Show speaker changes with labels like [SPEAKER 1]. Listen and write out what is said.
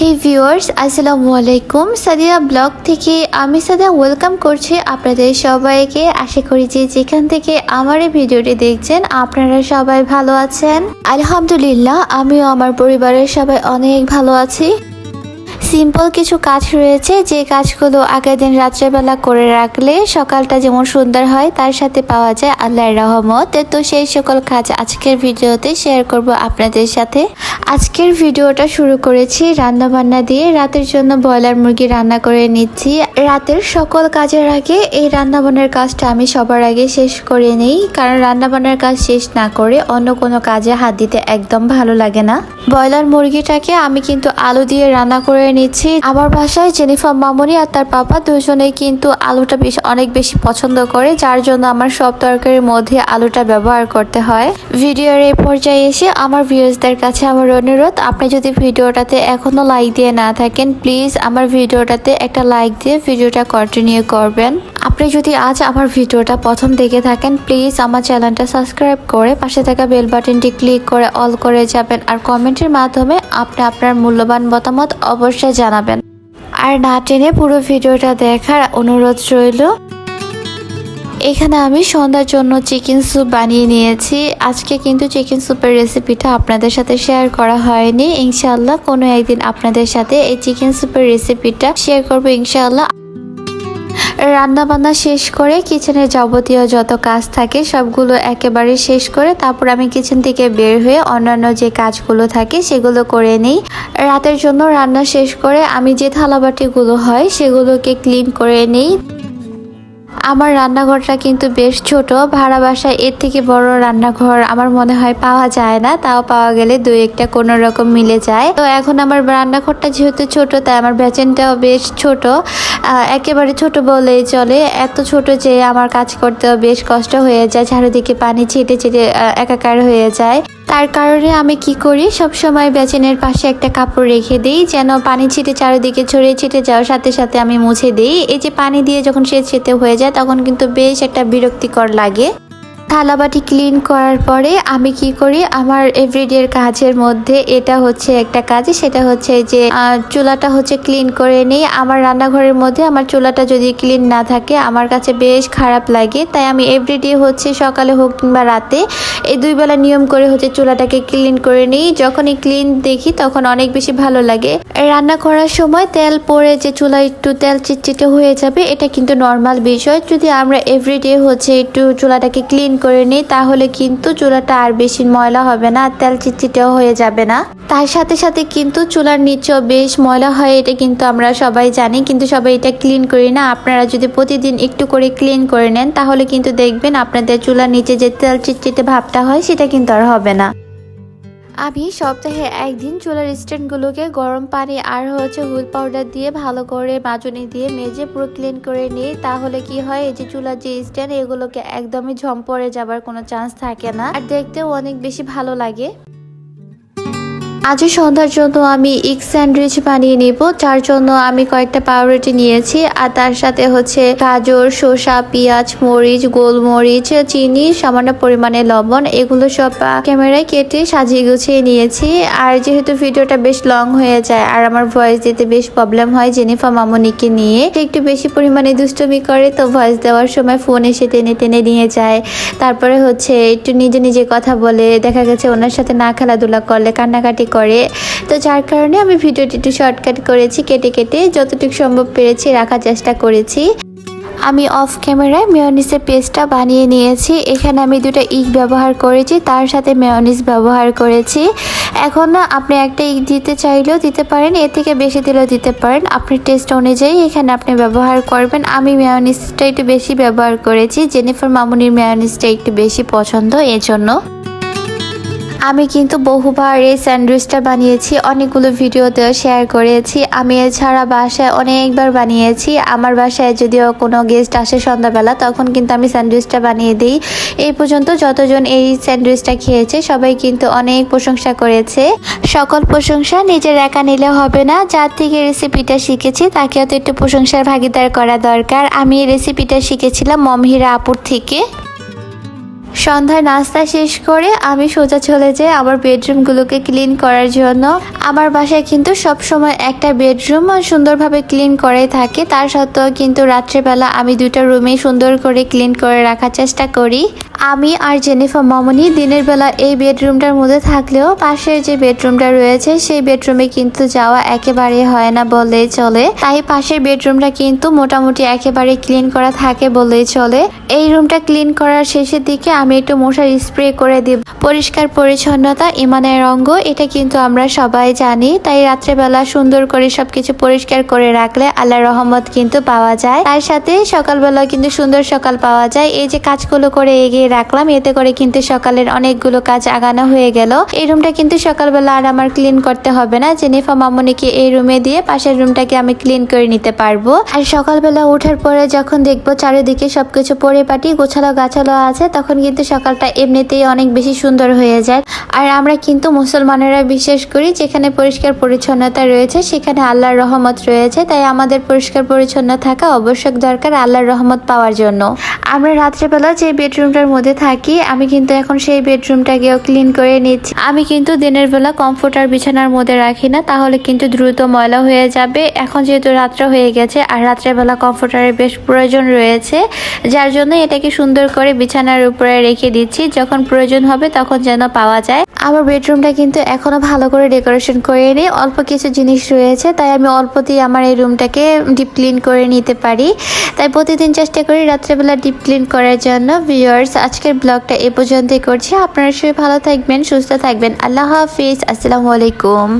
[SPEAKER 1] হে viewers আসসালামু আলাইকুম Sadia blog থেকে আমি সাদিয়া ওয়েলকাম করছি আপনাদের সবাইকে। আশা করি যে যেখান থেকে আমার এই ভিডিওটি দেখছেন, আপনারা সবাই ভালো আছেন। আলহামদুলিল্লাহ, আমিও আমার পরিবারের সবাই অনেক ভালো আছি। সিম্পল কিছু কাজ রয়েছে, যে কাজগুলো আগের দিন রাত্রেবেলা করে রাখলে সকালটা যেমন সুন্দর হয়, তার সাথে পাওয়া যায় আল্লাহর রহমত। তো সেই সকল কাজ আজকের ভিডিওতে শেয়ার করব আপনাদের সাথে। আজকের ভিডিওটা শুরু করেছি রান্না বান্না দিয়ে। রাতের জন্য ব্রয়লার মুরগি রান্না করে নিচ্ছি। রাতের সকল কাজের আগে এই রান্নাবান্নার কাজটা আমি সবার আগে শেষ করে নেই, কারণ রান্নাবান্নার কাজ শেষ না করে অন্য কোনো কাজে হাত দিতে একদম ভালো লাগে না। ব্রয়লার মুরগিটাকে আমি কিন্তু আলু দিয়ে রান্না করে নিচ্ছি আমার বাসায় জেনিফার মামনি আর তার পাপা দুজনেই কিন্তু আলুটা বেশ, অনেক বেশি পছন্দ করে, যার জন্য আমার সব তরকারির মধ্যে আলুটা ব্যবহার করতে হয়। ভিডিওর এই পর্যায়ে এসে আমার ভিউয়ার্সদের কাছে আমার অনুরোধ, আপনি যদি ভিডিওটাতে এখনও লাইক দিয়ে না থাকেন, প্লিজ আমার ভিডিওটাতে একটা লাইক দিয়ে ভিডিওটা কন্টিনিউ করবেন। আপনি যদি আজ আমার ভিডিওটা প্রথম দেখে থাকেন, প্লিজ আমার চ্যানেলটা সাবস্ক্রাইব করে পাশে থাকা বেল বাটনটি ক্লিক করে অল করে যাবেন। আর কমেন্টের মাধ্যমে আপনি আপনার মূল্যবান মতামত অবশ্যই জানাবেন। আর না টেনে পুরো ভিডিওটা দেখার অনুরোধ রইল। এখানে আমি সন্ধ্যার জন্য চিকেন স্যুপ বানিয়ে নিয়েছি। আজকে কিন্তু চিকেন স্যুপের রেসিপিটা আপনাদের সাথে শেয়ার করা হয়নি। ইনশাল্লাহ কোনো একদিন আপনাদের সাথে এই চিকেন স্যুপের রেসিপিটা শেয়ার করব ইনশাআল্লাহ। রান্না বান্না শেষ করে কিচেনের যাবতীয় যত কাজ থাকে সবগুলো একেবারে শেষ করে তারপর আমি কিচেন থেকে বের হয়ে অন্যান্য যে কাজগুলো থাকে সেগুলো করে নিই। রাতের জন্য রান্না শেষ করে আমি যে থালাবাটিগুলো হয় সেগুলোকে ক্লিন করে নিই। আমার রান্নাঘরটা কিন্তু বেশ ছোট। ভাড়া বাসায় এর থেকে বড় রান্নাঘর আমার মনে হয় পাওয়া যায় না। তাও পাওয়া গেলে দুই একটা কোনো রকম মিলে যায়। তো এখন আমার রান্নাঘরটা যেহেতু ছোট, তাই আমার বেচেনটাও বেশ ছোট। একেবারে ছোট বলেই চলে। এত ছোট যে আমার কাজ করতেও বেশ কষ্ট হয়ে যায়। চারিদিকে পানি ছিটে ছিটে একাকার হয়ে যায়। তার কারণে আমি কি করি? সব সময় বেচেনের পাশে একটা কাপড় রেখে দিই, যেন পানি ছিটে চারিদিকে ছড়িয়ে ছিটে যাওয়ার সাথে সাথে আমি মুছে দিই। এই যে পানি দিয়ে যখন সে ছেতে হয়ে যায়, তখন কিন্তু বেশ একটা বিরক্তিকর লাগে। থালাবাটি ক্লিন করার পরে আমি কি করি? আমার এভরিডের কাজের মধ্যে এটা হচ্ছে একটা কাজ, সেটা হচ্ছে যে চুলাটা হচ্ছে ক্লিন করে নিই। আমার রান্নাঘরের মধ্যে আমার চুলাটা যদি ক্লিন না থাকে, আমার কাছে বেশ খারাপ লাগে। তাই আমি এভরিডে হচ্ছে সকালে হোক কিংবা রাতে, এই দুই বেলা নিয়ম করে হচ্ছে চুলাটাকে ক্লিন করে নিই। যখনই ক্লিন দেখি, তখন অনেক বেশি ভালো লাগে। রান্না করার সময় তেল পরে যে চুলা একটু তেল চিটচিটে হয়ে যাবে, এটা কিন্তু নর্মাল বিষয়। যদি আমরা এভরিডে হচ্ছে একটু চুলাটাকে ক্লিন করে নিই, তাহলে কিন্তু চুলাটা আর বেশি ময়লা হবে না আর তেল চিটচিটেও হয়ে যাবে না। তার সাথে সাথে কিন্তু চুলার নিচেও বেশ ময়লা হয়, এটা কিন্তু আমরা সবাই জানি, কিন্তু সবাই এটা ক্লিন করি না। আপনারা যদি প্রতিদিন একটু করে ক্লিন করে নেন, তাহলে কিন্তু দেখবেন আপনাদের চুলার নিচে যে তেল চিটচিটে ভাবটা হয়, সেটা কিন্তু আর হবে না। আমি সপ্তাহে একদিন চুলার স্ট্যান্ডগুলোকে গরম পানি আর হচ্ছে হুল পাউডার দিয়ে ভালো করে মাজনি দিয়ে মেজে পুরো ক্লিন করে নিই, তাহলে কি হয়? এই যে চুলার যে স্ট্যান্ড, এগুলোকে একদমই ঝম পড়ে যাবার কোনো চান্স থাকে না। আর দেখতেও অনেক বেশি ভালো লাগে। আজ সন্ধ্যার জন্য আমি ইগ স্যান্ডউইচ বানিয়ে নিব, যার জন্য আমি কয়েকটা পাউরুটি নিয়েছি, আর তার সাথে হচ্ছে গাজর, শসা, পেঁয়াজ, মরিচ, গোলমরিচ, চিনি, সামান্য পরিমাণে লবণ, এগুলো সব ক্যামেরায় কেটে সাজিয়ে গুছিয়ে নিয়েছি। আর যেহেতু ভিডিওটা বেশ লং হয়ে যায়, আর আমার ভয়েস দিতে বেশ প্রবলেম হয় জেনিফা মামনিকে নিয়ে একটু বেশি পরিমাণে দুষ্টুমি করে, তো ভয়েস দেওয়ার সময় ফোন এসে টেনে টেনে নিয়ে যায়। তারপরে হচ্ছে একটু নিজে নিজে কথা বলে, দেখা গেছে ওনার সাথে না খেলাধুলা করলে, কান্নাকাটি করে। তো যার কারণে আমি ভিডিওটি একটু শর্টকাট করেছি, কেটে কেটে যতটুকু সম্ভব পেরেছি রাখার চেষ্টা করেছি। আমি অফ ক্যামেরায় মেয়নিসের পেস্টটা বানিয়ে নিয়েছি। এখানে আমি দুটো ইগ ব্যবহার করেছি, তার সাথে মেয়নিস ব্যবহার করেছি। এখন না, আপনি একটা ইগ দিতে চাইলেও দিতে পারেন, এর থেকে বেশি দিলেও দিতে পারেন। আপনি টেস্ট অনুযায়ী এখানে আপনি ব্যবহার করবেন। আমি মেয়নিসটা একটু বেশি ব্যবহার করেছি জেনিফার মামুনির মেয়নিসটা একটু বেশি পছন্দ, এজন্য। আমি কিন্তু বহুবার এই স্যান্ডউইচটা বানিয়েছি, অনেকগুলো ভিডিওতেও শেয়ার করেছি। আমি এছাড়া বাসায় অনেকবার বানিয়েছি। আমার বাসায় যদিও কোনো গেস্ট আসে সন্ধ্যাবেলা, তখন কিন্তু আমি স্যান্ডউইচটা বানিয়ে দিই। এই পর্যন্ত যতজন এই স্যান্ডউইচটা খেয়েছে, সবাই কিন্তু অনেক প্রশংসা করেছে। সকল প্রশংসা নিজের একা নিলে হবে না। যার থেকে রেসিপিটা শিখেছি, তাকেও তো একটু প্রশংসার ভাগিদার করা দরকার। আমি এই রেসিপিটা শিখেছিলাম মমহিরা আপুর থেকে। সন্ধ্যায় নাস্তা শেষ করে আমি সোজা চলে যাই আমার বেডরুমগুলোকে ক্লিন করার জন্য। আমার বাসায় কিন্তু সব সময় একটা বেডরুম সুন্দরভাবে ক্লিন করে থাকে। তার সত্ত্বেও কিন্তু রাত্রেবেলা আমি দুটো রুমে সুন্দর করে ক্লিন করে রাখার চেষ্টা করি। আমি আর জেনিফা মামনি দিনের বেলা এই বেডরুমটার মধ্যে থাকলেও পাশের যে বেডরুমটা রয়েছে, সেই বেডরুমে কিন্তু যাওয়া একেবারে হয় না বললেই চলে। তাই পাশের বেডরুমটা কিন্তু মোটামুটি একেবারে ক্লিন করা থাকে বললেই চলে। এই রুমটা ক্লিন করার শেষের দিকে আমি একটু মশার স্প্রে করে দিব। পরিষ্কার পরিচ্ছন্নতা, ইমানের অঙ্গ, এটা কিন্তু আমরা সবাই জানি। তাই রাত্রেবেলা সুন্দর করে সবকিছু পরিষ্কার করে রাখলে আল্লাহ রহমত কিন্তু পাওয়া যায়। তার সাথে সকালবেলা কিন্তু সুন্দর সকাল পাওয়া যায়। এই যে কাজগুলো করে এগিয়ে রাখলাম, এতে করে কিন্তু সকালের অনেকগুলো কাজ আগানো হয়ে গেল। এই রুমটা কিন্তু সকালবেলা আর আমার ক্লিন করতে হবে না। জেনিফা মামনিকে এই রুমে দিয়ে পাশের রুমটাকে আমি ক্লিন করে নিতে পারব। আর সকালবেলা ওঠার পরে যখন দেখব চারিদিকে সবকিছু পরিপাটি গোছালো গাছালো আছে, তখন কিন্তু সকালটা এমনিতেই অনেক বেশি সুন্দর হয়ে যায়। আর আমরা কিন্তু মুসলমানেরা বিশ্বাস করি, যেখানে পরিষ্কার পরিচ্ছন্নতা রয়েছে, সেখানে আল্লাহর রহমত রয়েছে। তাই আমাদের পরিষ্কার পরিচ্ছন্ন থাকা অবশ্যক দরকার আল্লাহর রহমত পাওয়ার জন্য। আমরা রাত্রেবেলা যে বেডরুমটার মধ্যে থাকি, আমি কিন্তু এখন সেই বেডরুমটাকেও ক্লিন করে নিচ্ছি। আমি কিন্তু দিনের বেলা কমফোর্টার বিছানার মধ্যে রাখি না, তাহলে কিন্তু দ্রুত ময়লা হয়ে যাবে। এখন যেহেতু রাত্র হয়ে গেছে, আর রাত্রেবেলা কমফোর্টারের বেশ প্রয়োজন রয়েছে, যার জন্য এটাকে সুন্দর করে বিছানার উপরে রেখে দিচ্ছি। যখন প্রয়োজন হবে তখন যেন পাওয়া যায়। আমার বেডরুমটা কিন্তু এখনও ভালো করে ডেকোরেশন করে নিই। অল্প কিছু জিনিস রয়েছে, তাই আমি অল্পতেই আমার এই রুমটাকে ডিপ ক্লিন করে নিতে পারি। তাই প্রতিদিন চেষ্টা করি রাত্রেবেলা ডিপ ক্লিন করার জন্য। ভিউয়ার্স, আজকের ব্লগটা এ পর্যন্তই করছি। আপনারা সবাই ভালো থাকবেন, সুস্থ থাকবেন। আল্লাহ হাফিজ। আসসালামু আলাইকুম।